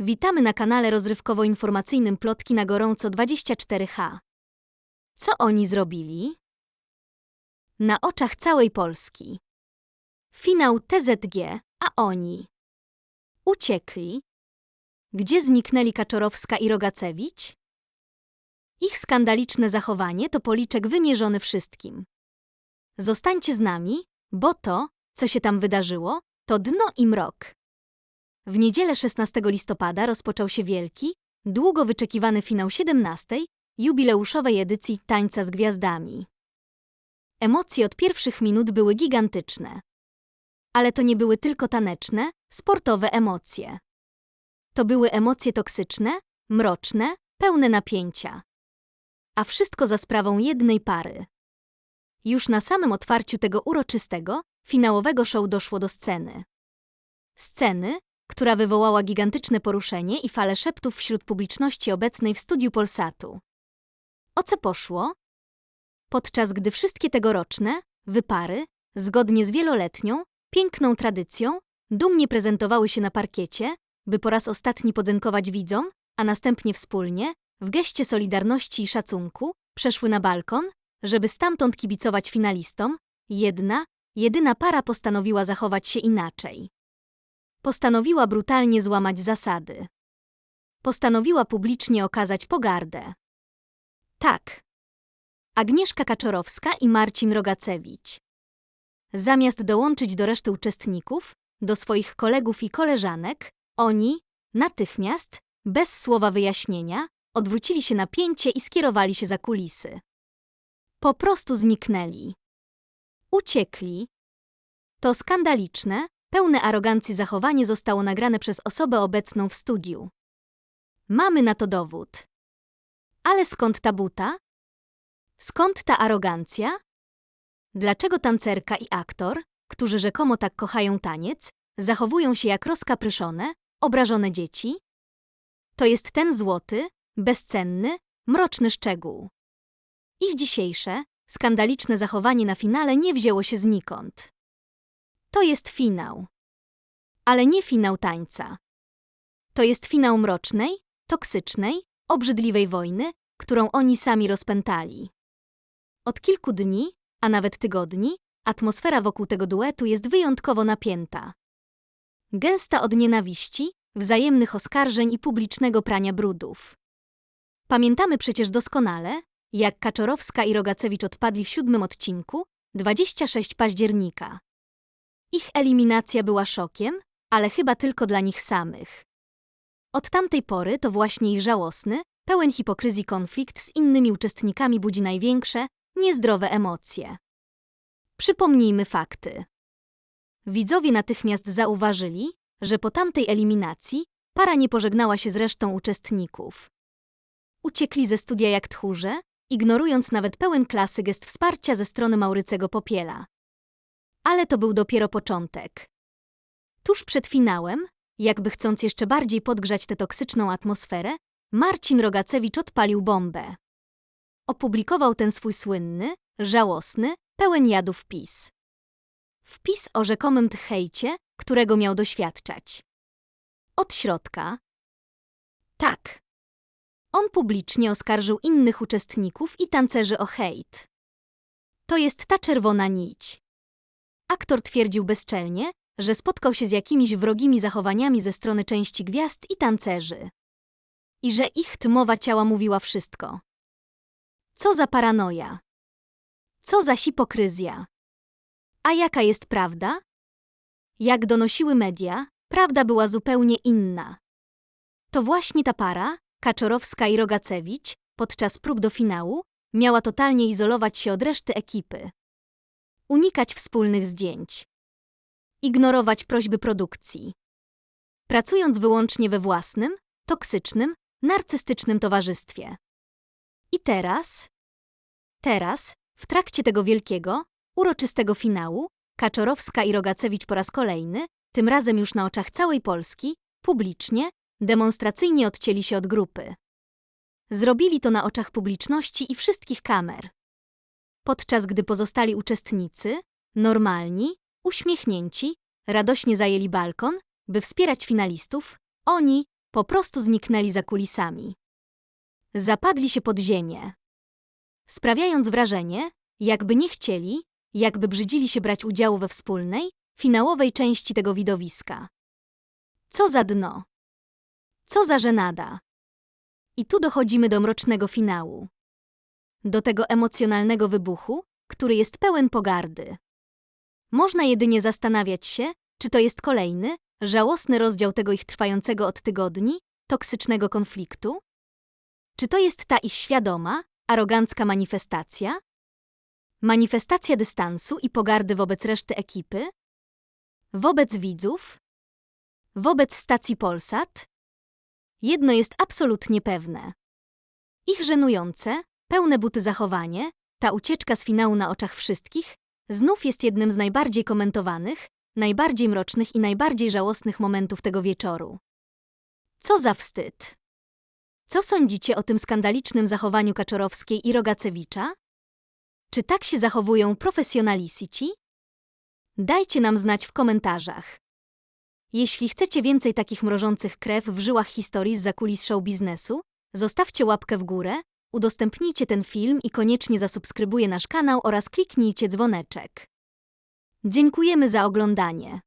Witamy na kanale rozrywkowo-informacyjnym Plotki na gorąco 24H. Co oni zrobili? Na oczach całej Polski. Finał TZG, a oni uciekli. Gdzie zniknęli Kaczorowska i Rogacewicz? Ich skandaliczne zachowanie to policzek wymierzony wszystkim. Zostańcie z nami, bo to, co się tam wydarzyło, to dno i mrok. W niedzielę 16 listopada rozpoczął się wielki, długo wyczekiwany finał 17. jubileuszowej edycji Tańca z Gwiazdami. Emocje od pierwszych minut były gigantyczne. Ale to nie były tylko taneczne, sportowe emocje. To były emocje toksyczne, mroczne, pełne napięcia. A wszystko za sprawą jednej pary. Już na samym otwarciu tego uroczystego, finałowego show doszło do sceny. Sceny, która wywołała gigantyczne poruszenie i falę szeptów wśród publiczności obecnej w studiu Polsatu. O co poszło? Podczas gdy wszystkie tegoroczne wypary, zgodnie z wieloletnią, piękną tradycją, dumnie prezentowały się na parkiecie, by po raz ostatni podziękować widzom, a następnie wspólnie, w geście solidarności i szacunku, przeszły na balkon, żeby stamtąd kibicować finalistom, jedna, jedyna para postanowiła zachować się inaczej. Postanowiła brutalnie złamać zasady. Postanowiła publicznie okazać pogardę. Tak. Agnieszka Kaczorowska i Marcin Rogacewicz. Zamiast dołączyć do reszty uczestników, do swoich kolegów i koleżanek, oni, natychmiast, bez słowa wyjaśnienia, odwrócili się na pięcie i skierowali się za kulisy. Po prostu zniknęli. Uciekli. To skandaliczne, pełne arogancji zachowanie zostało nagrane przez osobę obecną w studiu. Mamy na to dowód. Ale skąd ta buta? Skąd ta arogancja? Dlaczego tancerka i aktor, którzy rzekomo tak kochają taniec, zachowują się jak rozkapryszone, obrażone dzieci? To jest ten złoty, bezcenny, mroczny szczegół. Ich dzisiejsze, skandaliczne zachowanie na finale nie wzięło się znikąd. To jest finał. Ale nie finał tańca. To jest finał mrocznej, toksycznej, obrzydliwej wojny, którą oni sami rozpętali. Od kilku dni, a nawet tygodni, atmosfera wokół tego duetu jest wyjątkowo napięta. Gęsta od nienawiści, wzajemnych oskarżeń i publicznego prania brudów. Pamiętamy przecież doskonale, jak Kaczorowska i Rogacewicz odpadli w siódmym odcinku, 26 października. Ich eliminacja była szokiem, ale chyba tylko dla nich samych. Od tamtej pory to właśnie ich żałosny, pełen hipokryzji konflikt z innymi uczestnikami budzi największe, niezdrowe emocje. Przypomnijmy fakty. Widzowie natychmiast zauważyli, że po tamtej eliminacji para nie pożegnała się z resztą uczestników. Uciekli ze studia jak tchórze, ignorując nawet pełen klasy gest wsparcia ze strony Maurycego Popiela. Ale to był dopiero początek. Tuż przed finałem, jakby chcąc jeszcze bardziej podgrzać tę toksyczną atmosferę, Marcin Rogacewicz odpalił bombę. Opublikował ten swój słynny, żałosny, pełen jadu wpis. Wpis o rzekomym hejcie, którego miał doświadczać. Od środka. Tak. On publicznie oskarżył innych uczestników i tancerzy o hejt. To jest ta czerwona nić. Aktor twierdził bezczelnie, że spotkał się z jakimiś wrogimi zachowaniami ze strony części gwiazd i tancerzy. I że ich tmowa ciała mówiła wszystko. Co za paranoja. Co za hipokryzja. A jaka jest prawda? Jak donosiły media, prawda była zupełnie inna. To właśnie ta para, Kaczorowska i Rogacewicz, podczas prób do finału, miała totalnie izolować się od reszty ekipy. Unikać wspólnych zdjęć. Ignorować prośby produkcji. Pracując wyłącznie we własnym, toksycznym, narcystycznym towarzystwie. I teraz? Teraz, w trakcie tego wielkiego, uroczystego finału, Kaczorowska i Rogacewicz po raz kolejny, tym razem już na oczach całej Polski, publicznie, demonstracyjnie odcięli się od grupy. Zrobili to na oczach publiczności i wszystkich kamer. Podczas gdy pozostali uczestnicy, normalni, uśmiechnięci, radośnie zajęli balkon, by wspierać finalistów, oni, po prostu zniknęli za kulisami. Zapadli się pod ziemię. Sprawiając wrażenie, jakby nie chcieli, jakby brzydzili się brać udziału we wspólnej, finałowej części tego widowiska. Co za dno! Co za żenada! I tu dochodzimy do mrocznego finału. Do tego emocjonalnego wybuchu, który jest pełen pogardy. Można jedynie zastanawiać się, czy to jest kolejny, żałosny rozdział tego ich trwającego od tygodni, toksycznego konfliktu? Czy to jest ta ich świadoma, arogancka manifestacja? Manifestacja dystansu i pogardy wobec reszty ekipy? Wobec widzów? Wobec stacji Polsat? Jedno jest absolutnie pewne. Ich żenujące, pełne buty zachowanie, ta ucieczka z finału na oczach wszystkich, znów jest jednym z najbardziej komentowanych, najbardziej mrocznych i najbardziej żałosnych momentów tego wieczoru. Co za wstyd! Co sądzicie o tym skandalicznym zachowaniu Kaczorowskiej i Rogacewicza? Czy tak się zachowują profesjonalisici? Dajcie nam znać w komentarzach. Jeśli chcecie więcej takich mrożących krew w żyłach historii z zakulis show biznesu, zostawcie łapkę w górę, udostępnijcie ten film i koniecznie zasubskrybujcie nasz kanał oraz kliknijcie dzwoneczek. Dziękujemy za oglądanie.